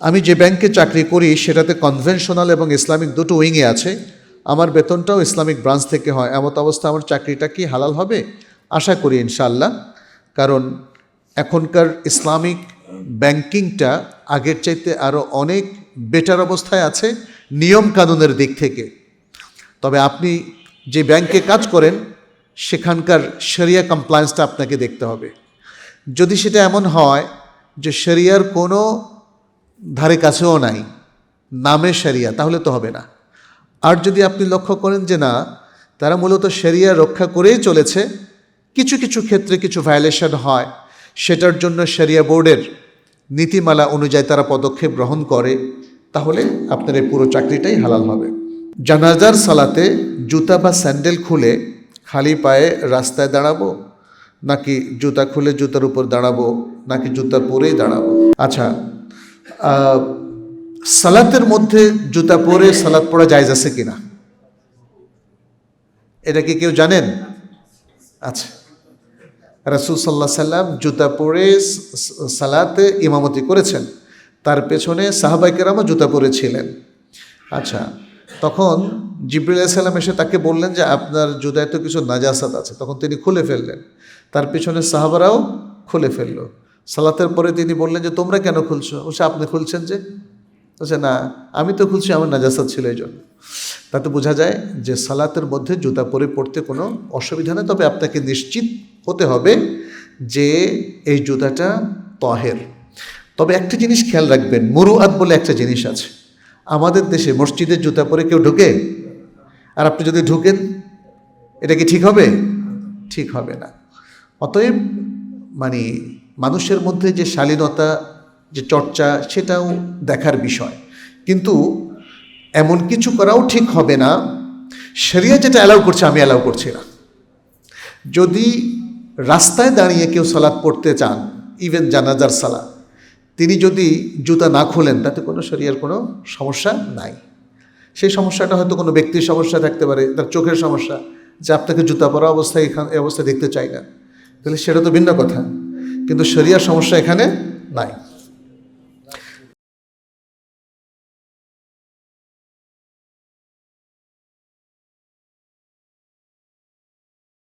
আমি যে ব্যাংকে চাকরি করি, সেটাতে কনভেনশনাল এবং ইসলামিক দুটো উইংয়ে আছে। আমার বেতনটাও ইসলামিক ব্রাঞ্চ থেকে হয়। এমত অবস্থা আমার চাকরিটা কি হালাল হবে? আশা করি ইনশাআল্লাহ। কারণ এখনকার ইসলামিক ব্যাংকিংটা আগের চাইতে আরও অনেক বেটার অবস্থায় আছে নিয়ম কানুনের দিক থেকে। তবে আপনি যে ব্যাংকে কাজ করেন, সেখানকার শরিয়া কমপ্লায়েন্সটা আপনাকে দেখতে হবে। যদি সেটা এমন হয় যে শরিয়ার কোনো ধারে কাছেও নাই, নামে শরিয়া তাহলে তো হবে না। আর যদি আপনি লক্ষ্য করেন যে না, তারা মূলত শরিয়া রক্ষা করেই চলেছে, কিছু কিছু ক্ষেত্রে কিছু ভায়োলেশন হয়, সেটার জন্য শরিয়া বোর্ডের নীতিমালা অনুযায়ী তারা পদক্ষেপ গ্রহণ করে, তাহলে আপনার এই পুরো চাকরিটাই হালাল হবে। জানাজার সালাতে জুতা বা স্যান্ডেল খুলে খালি পায়ে রাস্তায় দাঁড়াবো, নাকি জুতা খুলে জুতার উপর দাঁড়াবো, নাকি জুতা পরেই দাঁড়াবো? আচ্ছা সালাতের মধ্যে জুতা পরে সালাত পড়া জায়জ আছে কিনা? এটা কি কেউ জানেন? আচ্ছা। রাসুল সাল্লাহ সাল্লাম জুতা পরে সালাতে ইমামতি করেছেন। তার পেছনে সাহাবাইকেরামও জুতা পরেছিলেন। আচ্ছা তখন জিব্রিল সাল্লাম এসে তাকে বললেন যে, আপনার জুতায় তো কিছু নাজাসাত আছে। তখন তিনি খুলে ফেললেন। তার পেছনে সাহাবারাও খুলে ফেলল। সালাতের পরে তিনি বললেন যে, তোমরা কেন খুলছো? বলছে, আপনি খুলছেন যে? বলছে, না, আমি তো খুলছি, আমার নাজাসাত ছিল এই জন্য। তাতে বোঝা যায় যে সালাতের মধ্যে জুতা পরে পড়তে কোনো অসুবিধা নেই, তবে আপনাকে নিশ্চিত হতে হবে যে এই জুতাটা তহের। তবে একটা জিনিস খেয়াল রাখবেন, মুরুআত বলে একটা জিনিস আছে। আমাদের দেশে মসজিদের জুতা পরে কেউ ঢুকে? আর আপনি যদি ঢুকেন, এটা কি ঠিক হবে? ঠিক হবে না। অতএব মানে মানুষের মধ্যে যে শালীনতা, যে চর্চা, সেটাও দেখার বিষয়। কিন্তু এমন কিছু করাও ঠিক হবে না। শরিয়া যেটা অ্যালাউ করছে, আমি অ্যালাউ করছি না। যদি রাস্তায় দাঁড়িয়ে কেউ সালাদ পড়তে চান ইভেন জানাজার সালাদ তিনি যদি জুতা না খোলেন, তাতে কোনো শরিয়ার কোনো সমস্যা নাই। সেই সমস্যাটা হয়তো কোনো ব্যক্তির সমস্যা থাকতে পারে, তার চোখের সমস্যা, যে আপনাকে জুতা পরা অবস্থায় এখান অবস্থায় দেখতে চাই না। তাহলে সেটা তো ভিন্ন কথা। কিন্তু শরিয়ার সমস্যা এখানে নাই।